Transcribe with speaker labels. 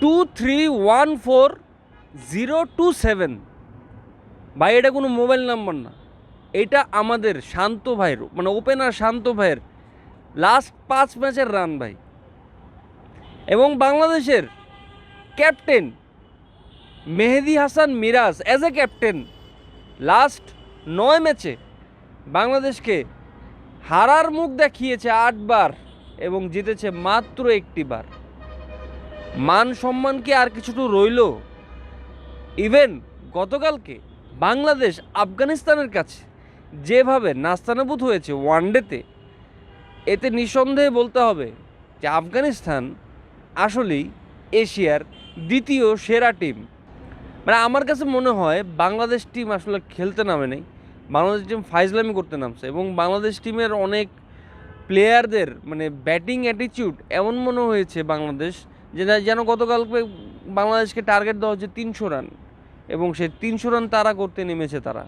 Speaker 1: Two three one four zero two seven ভাই, এটা কোনো মোবাইল নাম্বার না। এটা আমাদের শান্ত ভাইয়ের মানে ওপেনার শান্ত ভাইয়ের লাস্ট পাঁচ ম্যাচের রান ভাই। এবং বাংলাদেশের captain Mehedi Hasan Miraz as a captain last নয় ম্যাচে বাংলাদেশকে হারার মুখ দেখিয়েছে আটবার এবং জিতেছে মাত্র একটি বার। মান সম্মান কি আর কিছুটু রইল? ইভেন গতকালকে বাংলাদেশ আফগানিস্তানের কাছে যেভাবে নাস্তানাবুদ হয়েছে ওয়ানডেতে এতে নিঃসন্দেহে বলতে হবে যে আফগানিস্তান আসলেই এশিয়ার দ্বিতীয় সেরা টিম মানে আমার কাছে মনে হয় বাংলাদেশ টিম আসলে খেলতে নামে নেই। বাংলাদেশ টিম ফাইজলামি করতে নামছে এবং বাংলাদেশ টিমের অনেক প্লেয়ারদের মানে ব্যাটিং অ্যাটিটিউড এমন মনে হয়েছে বাংলাদেশ যে যেন গতকালকে বাংলাদেশকে টার্গেট দেওয়া হচ্ছে তিনশো রান এবং সেই তিনশো রান তারা করতে নেমেছে তারা।